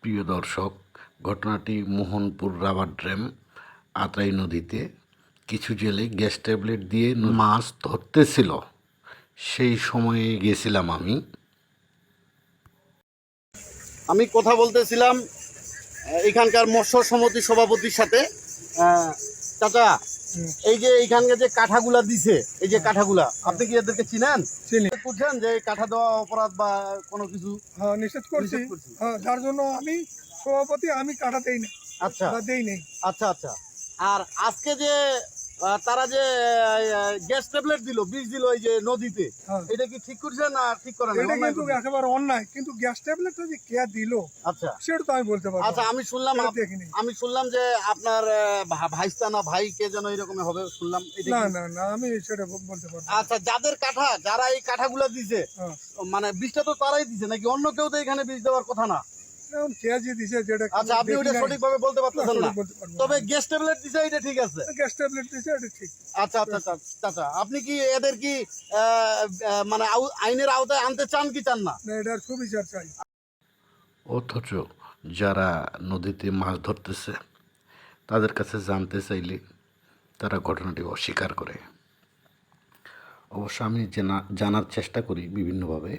প্রিয় দর্শক, ঘটনাটি মোহনপুর রাবার ড্যাম আত্রাই নদীতে কিছু জেলে গ্যাস ট্যাবলেট দিয়ে মাছ ধরতেছিল। সেই সময়ে গেছিলাম আমি। আমি কথা বলতেছিলাম এখানকার মৎস্য সমিতির সভাপতির সাথে। চাচা এই যে এইখানকার যে কাঠাগুলা দিছে এই যে কাঠাগুলা আপনি কি এদেরকে চিনেন? চিনি। বুঝছেন যে কাঠা দেওয়া অপরাধ বা কোনো কিছু? হ্যাঁ নিষেধ করছি। হ্যাঁ যার জন্য আমি সভাপতি আমি কাঠা দেই না আচ্ছা। দেই নেই। আচ্ছা আচ্ছা। আর আজকে যে তারা যে গ্যাস ট্যাবলেট দিল বিষ দিল এই যে নদীতে হ্যাঁ। এটা কি ঠিক করছে না ঠিক করে না এটা কিন্তু একেবারে অন্যায় কিন্তু গ্যাস ট্যাবলেটটা যে কে দিল আচ্ছা। সেটা তো আমি বলতে পারব আচ্ছা আমি শুনলাম আমি শুনলাম যে আপনার আহ, ভা- ভাইস্তা না ভাই কে যেন এরকম হবে শুনলাম না না না আমি সেটা বলতে পারব আচ্ছা যাদের কাঠা যারা এই কাঠাগুলো দিছে হ্যাঁ। মানে বীজটা তো তারাই দিছে নাকি অন্য কেউ তো এখানে বীজ দেওয়ার কথা না? দিছে যেটা আচ্ছা আপনি সঠিকভাবে বলতে পারতেছেন না। তবে গ্যাস ট্যাবলেট দিছে এটা ঠিক আছে। গ্যাস ট্যাবলেট দিছে এটা ঠিক। আচ্ছা আচ্ছা আচ্ছা আচ্ছা আপনি কি এদের কি মানে আউ- আইনের আওতায় আনতে চান কি চান না? না এটার সুবিচার চাই। অথচ যারা নদীতে মাছ ধরতেছে তাদের কাছে জানতে চাইলে তারা ঘটনাটি অস্বীকার করে। অবশ্য আমি জানা জানার চেষ্টা করি বিভিন্নভাবে।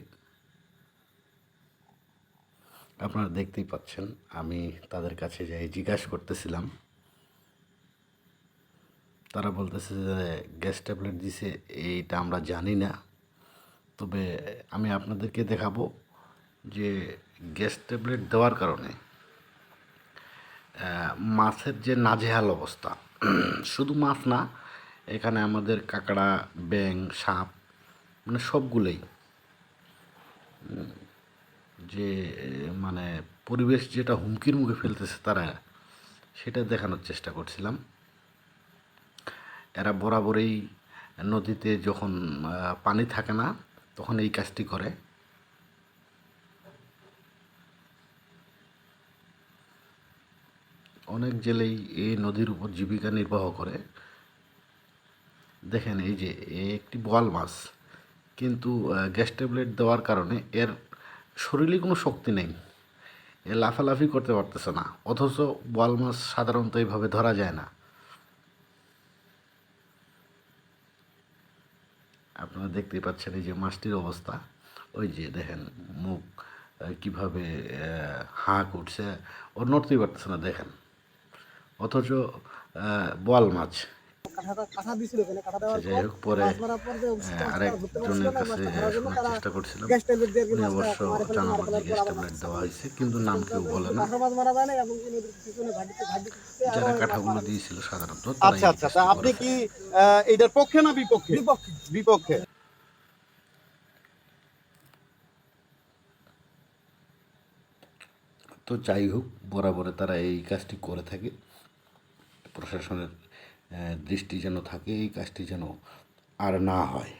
আপনারা দেখতেই পাচ্ছেন, আমি তাদের কাছে যাই জিজ্ঞাসা করতেছিলাম। তারা বলতেছে যে, গ্যাস ট্যাবলেট দিছে, এইটা আমরা জানি না। তবে আমি আপনাদেরকে দেখাবো যে গ্যাস ট্যাবলেট দেওয়ার কারণে মাছের যে নাজেহাল অবস্থা, শুধু মাছ না, এখানে আমাদের কাঁকড়া ব্যাং সাপ মানে সবগুলোই যে মানে পরিবেশ যেটা হুমকির মুখে ফেলতেছে তারা, সেটা দেখানোর চেষ্টা করছিলাম। এরা বরাবরই নদীতে যখন পানি থাকে না, তখন এই কাজটি করে। অনেক জেলেই এই নদীর উপর জীবিকা নির্বাহ করে। দেখেন এই যে একটি বোয়াল মাছ, কিন্তু গ্যাস ট্যাবলেট দেওয়ার কারণে এর শরীরে কোনো শক্তি নেই। এ লাফালাফি করতে পারতেছে না। অথচ বোয়াল মাছ সাধারণত এইভাবে ধরা যায় না। আপনারা দেখতেই পাচ্ছেন এই যে মাছটির অবস্থা। ওই যে দেখেন মুখ কীভাবে আহ, হাঁ করছে ও নড়তেই পারতেছে না দেখেন। অথচ বোয়াল মাছ যাই হোক পরে আরেকজনের কাছে শোনার চেষ্টা করছিলাম উনি অবশ্য গ্যাস ট্যাবলেট দেওয়া হয়েছে কিন্তু নাম কেউ বলে না। যারা কাঠাগুলো দিয়েছিল সাধারণত আচ্ছা আচ্ছা আপনি কি এটার পক্ষে না বিপক্ষে? বিপক্ষে। বিপক্ষে। তো যাই হোক বরাবরে তারা এই কাজটি করে থাকে। প্রশাসনের দৃষ্টি যেন থাকে এই কাজটি যেন আর না হয়।